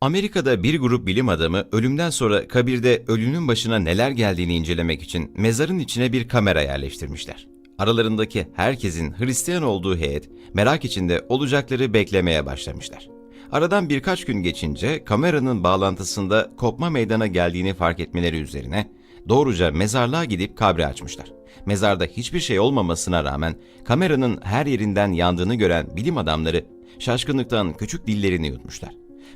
Amerika'da bir grup bilim adamı ölümden sonra kabirde ölünün başına neler geldiğini incelemek için mezarın içine bir kamera yerleştirmişler. Aralarındaki herkesin Hristiyan olduğu heyet merak içinde olacakları beklemeye başlamışlar. Aradan birkaç gün geçince kameranın bağlantısında kopma meydana geldiğini fark etmeleri üzerine doğruca mezarlığa gidip kabri açmışlar. Mezarda hiçbir şey olmamasına rağmen kameranın her yerinden yandığını gören bilim adamları şaşkınlıktan küçük dillerini yutmuşlar.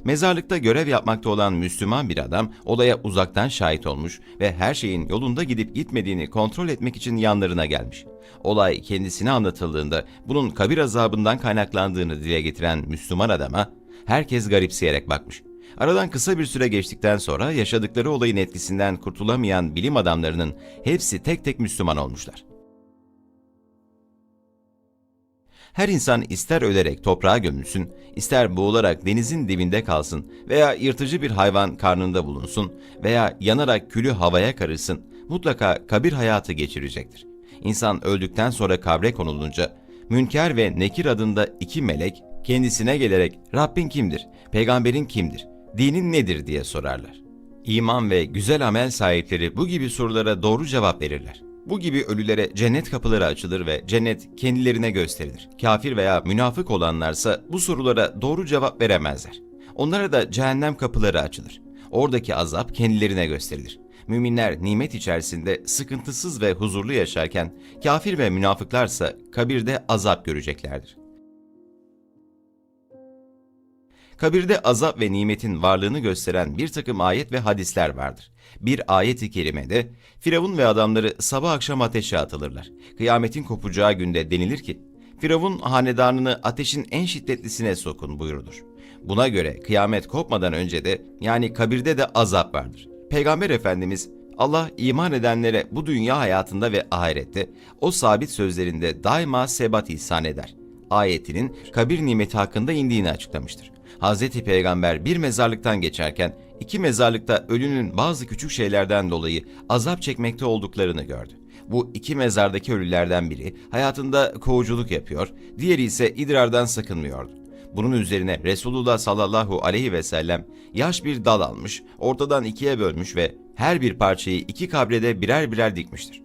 Mezarlıkta görev yapmakta olan Müslüman bir adam olaya uzaktan şahit olmuş ve her şeyin yolunda gidip gitmediğini kontrol etmek için yanlarına gelmiş. Olay kendisine anlatıldığında bunun kabir azabından kaynaklandığını dile getiren Müslüman adama herkes garipseyerek bakmış. Aradan kısa bir süre geçtikten sonra yaşadıkları olayın etkisinden kurtulamayan bilim adamlarının hepsi tek tek Müslüman olmuşlar. Her insan ister ölerek toprağa gömülsün, ister boğularak denizin dibinde kalsın veya yırtıcı bir hayvan karnında bulunsun veya yanarak külü havaya karışsın, mutlaka kabir hayatı geçirecektir. İnsan öldükten sonra kabre konulunca, Münker ve Nekir adında iki melek kendisine gelerek Rabbin kimdir, peygamberin kimdir, dinin nedir diye sorarlar. İman ve güzel amel sahipleri bu gibi sorulara doğru cevap verirler. Bu gibi ölülere cennet kapıları açılır ve cennet kendilerine gösterilir. Kafir veya münafık olanlarsa bu sorulara doğru cevap veremezler. Onlara da cehennem kapıları açılır. Oradaki azap kendilerine gösterilir. Müminler nimet içerisinde sıkıntısız ve huzurlu yaşarken kafir ve münafıklarsa kabirde azap göreceklerdir. Kabirde azap ve nimetin varlığını gösteren bir takım ayet ve hadisler vardır. Bir ayet-i kerimede Firavun ve adamları sabah akşam ateşe atılırlar. Kıyametin kopacağı günde denilir ki, Firavun hanedanını ateşin en şiddetlisine sokun buyurulur. Buna göre kıyamet kopmadan önce de yani kabirde de azap vardır. Peygamber Efendimiz Allah iman edenlere bu dünya hayatında ve ahirette o sabit sözlerinde daima sebat ihsan eder. Ayetinin kabir nimeti hakkında indiğini açıklamıştır. Hz. Peygamber bir mezarlıktan geçerken iki mezarlıkta ölünün bazı küçük şeylerden dolayı azap çekmekte olduklarını gördü. Bu iki mezardaki ölülerden biri hayatında kovuculuk yapıyor, diğeri ise idrardan sakınmıyordu. Bunun üzerine Resulullah sallallahu aleyhi ve sellem yaş bir dal almış, ortadan ikiye bölmüş ve her bir parçayı iki kabrede birer birer dikmiştir.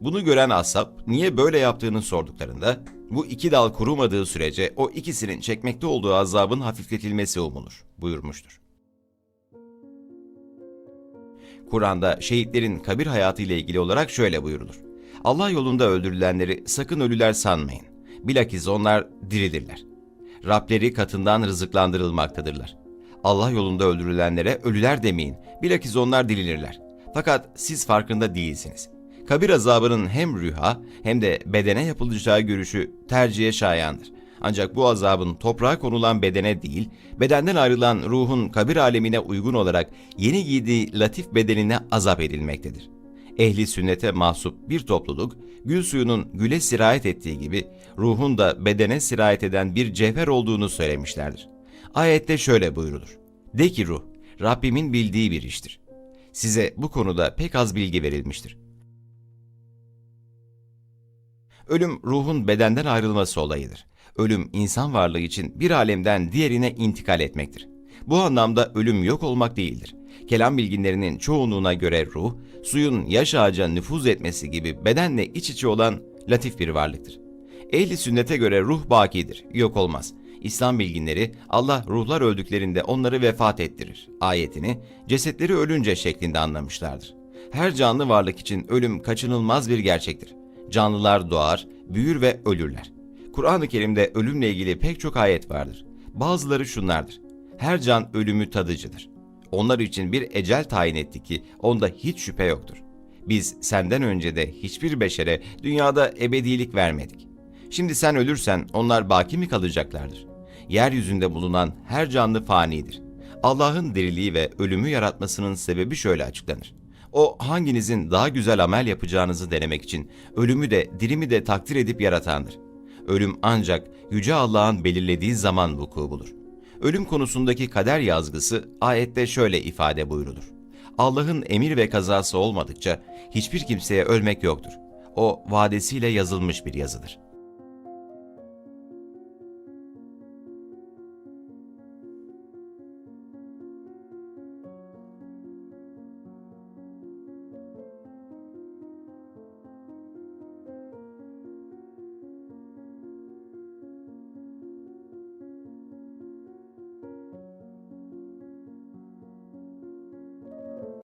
Bunu gören ashab niye böyle yaptığını sorduklarında bu iki dal kurumadığı sürece o ikisinin çekmekte olduğu azabın hafifletilmesi umulur buyurmuştur. Kur'an'da şehitlerin kabir hayatı ile ilgili olarak şöyle buyurulur. Allah yolunda öldürülenleri sakın ölüler sanmayın. Bilakis onlar diridirler. Rableri katından rızıklandırılmaktadırlar. Allah yolunda öldürülenlere ölüler demeyin. Bilakis onlar dirilirler. Fakat siz farkında değilsiniz. Kabir azabının hem rüha hem de bedene yapılacağı görüşü tercihe şayandır. Ancak bu azabın toprağa konulan bedene değil, bedenden ayrılan ruhun kabir alemine uygun olarak yeni giydiği latif bedenine azap edilmektedir. Ehli sünnete mahsup bir topluluk, gül suyunun güle sirayet ettiği gibi ruhun da bedene sirayet eden bir cevher olduğunu söylemişlerdir. Ayette şöyle buyurulur. De ki ruh, Rabbimin bildiği bir iştir. Size bu konuda pek az bilgi verilmiştir. Ölüm ruhun bedenden ayrılması olayıdır. Ölüm insan varlığı için bir alemden diğerine intikal etmektir. Bu anlamda ölüm yok olmak değildir. Kelam bilginlerinin çoğunluğuna göre ruh, suyun yaş ağaca nüfuz etmesi gibi bedenle iç içe olan latif bir varlıktır. Ehli sünnete göre ruh bakidir, yok olmaz. İslam bilginleri Allah ruhlar öldüklerinde onları vefat ettirir ayetini cesetleri ölünce şeklinde anlamışlardır. Her canlı varlık için ölüm kaçınılmaz bir gerçektir. Canlılar doğar, büyür ve ölürler. Kur'an-ı Kerim'de ölümle ilgili pek çok ayet vardır. Bazıları şunlardır. Her can ölümü tadıcıdır. Onlar için bir ecel tayin etti ki onda hiç şüphe yoktur. Biz senden önce de hiçbir beşere dünyada ebedilik vermedik. Şimdi sen ölürsen onlar baki mi kalacaklardır? Yeryüzünde bulunan her canlı fanidir. Allah'ın diriliği ve ölümü yaratmasının sebebi şöyle açıklanır. O hanginizin daha güzel amel yapacağınızı denemek için ölümü de dirimi de takdir edip yaratandır. Ölüm ancak Yüce Allah'ın belirlediği zaman vuku bulur. Ölüm konusundaki kader yazgısı ayette şöyle ifade buyrulur. Allah'ın emir ve kazası olmadıkça hiçbir kimseye ölmek yoktur. O vadesiyle yazılmış bir yazıdır.